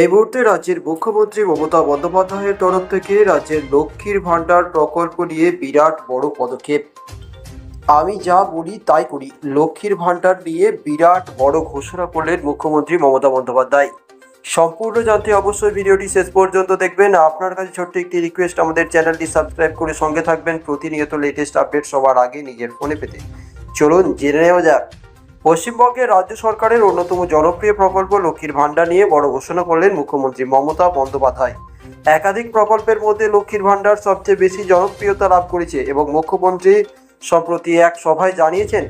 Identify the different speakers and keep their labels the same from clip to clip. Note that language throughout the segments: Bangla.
Speaker 1: এই মুহূর্তে রাজ্যের মুখ্যমন্ত্রী মমতা বন্দ্যোপাধ্যায়ের তরফ থেকে রাজ্যের লক্ষ্মীর ভাণ্ডার প্রকল্প নিয়ে বিরাট বড় পদক্ষেপ। আমি যা বলি তাই করি। লক্ষ্মীর ভাণ্ডার নিয়ে বিরাট বড় ঘোষণা করলেন মুখ্যমন্ত্রী মমতা বন্দ্যোপাধ্যায়। সম্পূর্ণ জানতে অবশ্যই ভিডিওটি শেষ পর্যন্ত দেখবেন। আপনার কাছে ছোট্ট একটি রিকোয়েস্ট আমাদের চ্যানেলটি সাবস্ক্রাইব করে সঙ্গে থাকবেন। প্রতিনিয়ত লেটেস্ট আপডেট সবার আগে নিজের ফোনে পেতে। চলুন জেনে নেওয়া যাক। পশ্চিমবঙ্গের রাজ্য সরকারের অন্যতম জনপ্রিয় প্রকল্প লক্ষ্মীর ভাণ্ডার নিয়ে বড় ঘোষণা করলেন মুখ্যমন্ত্রী মমতা বন্দ্যোপাধ্যায়। একাধিক প্রকল্পের মধ্যে লক্ষ্মীর ভাণ্ডার সবচেয়ে বেশি জনপ্রিয়তা লাভ করেছে এবং মুখ্যমন্ত্রী সম্প্রতি এক সভায় জানিয়েছেন,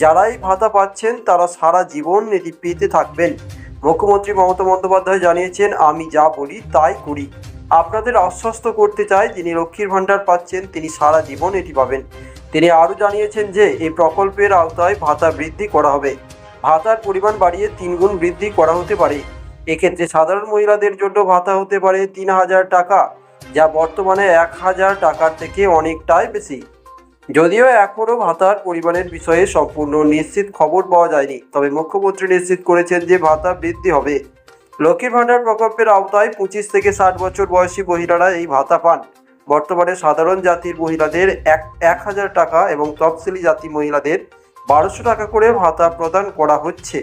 Speaker 1: যারাই ভাতা পাচ্ছেন তারা সারা জীবন এটি পেতে থাকবেন। মুখ্যমন্ত্রী মমতা বন্দ্যোপাধ্যায় জানিয়েছেন, আমি যা বলি তাই করি। আপনাদের আশ্বস্ত করতে চাই যিনি লক্ষ্মীর ভাণ্ডার পাচ্ছেন তিনি সারা জীবন এটি পাবেন। তিনি আরও জানিয়েছেন যে এই প্রকল্পের আওতায় ভাতা বৃদ্ধি করা হবে। ভাতার পরিমাণ বাড়িয়ে তিনগুণ বৃদ্ধি করা হতে পারে। এক্ষেত্রে সাধারণ মহিলাদের জন্য ভাতা হতে পারে তিন হাজার টাকা, যা বর্তমানে এক হাজার টাকার থেকে অনেকটাই বেশি। যদিও এখনও ভাতার পরিমাণের বিষয়ে সম্পূর্ণ নিশ্চিত খবর পাওয়া যায়নি, তবে মুখ্যমন্ত্রী নিশ্চিত করেছেন যে ভাতা বৃদ্ধি হবে। লক্ষ্মীর ভাণ্ডার প্রকল্পের আওতায় পঁচিশ থেকে ষাট বছর বয়সী মহিলারা এই ভাতা পান। বর্তমানে সাধারণ জাতির মহিলাদের এক এক হাজার টাকা এবং তফসিলি জাতি মহিলাদের বারোশো টাকা করে ভাতা প্রদান করা হচ্ছে।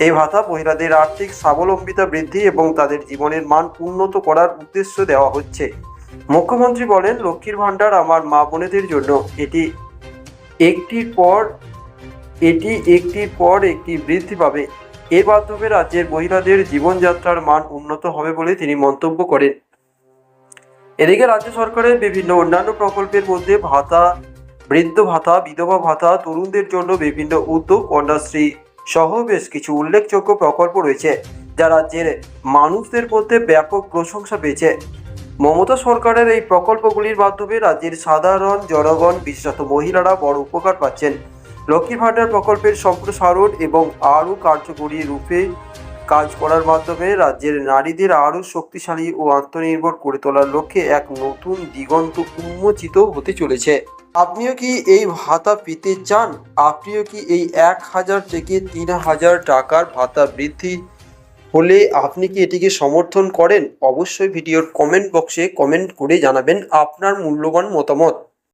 Speaker 1: এই ভাতা মহিলাদের আর্থিক স্বাবলম্বিতা বৃদ্ধি এবং তাদের জীবনের মান উন্নত করার উদ্দেশ্য দেওয়া হচ্ছে। মুখ্যমন্ত্রী বলেন, লক্ষ্মীর ভাণ্ডার আমার মা বোনেদের জন্য। এটি একটির পর, এটি একটির পর একটি বৃদ্ধি পাবে। এর মাধ্যমে রাজ্যের মহিলাদের জীবনযাত্রার মান উন্নত হবে বলে তিনি মন্তব্য করেন। এদিকে রাজ্য সরকারের বিভিন্ন অন্যান্য প্রকল্পের মধ্যে ভাতা, বৃদ্ধ ভাতা, বিধবা ভাতা, তরুণদের জন্য বিভিন্ন উদ্যোগ, কন্যাশ্রী সহ বেশ কিছু উল্লেখযোগ্য প্রকল্প রয়েছে, যা রাজ্যের মানুষদের মধ্যে ব্যাপক প্রশংসা পেয়েছে। মমতা সরকারের এই প্রকল্পগুলির মাধ্যমে রাজ্যের সাধারণ জনগণ, বিশেষত মহিলারা বড় উপকার পাচ্ছেন। লক্ষ্মীর ভাণ্ডার প্রকল্পের সম্প্রসারণ এবং আরও কার্যকরী রূপে কাজ করার মাধ্যমে রাজ্যের নারীদের আরও শক্তিশালী ও আত্মনির্ভর করে তোলার লক্ষ্যে এক নতুন দিগন্ত উন্মোচিত হতে চলেছে। আপনিও কি এই ভাতা পেতে চান? আপনিও কি এই এক হাজার থেকে তিন হাজার টাকার ভাতা বৃদ্ধি হলে আপনি কি এটিকে সমর্থন করেন? অবশ্যই ভিডিওর কমেন্ট বক্সে কমেন্ট করে জানাবেন আপনার মূল্যবান মতামত।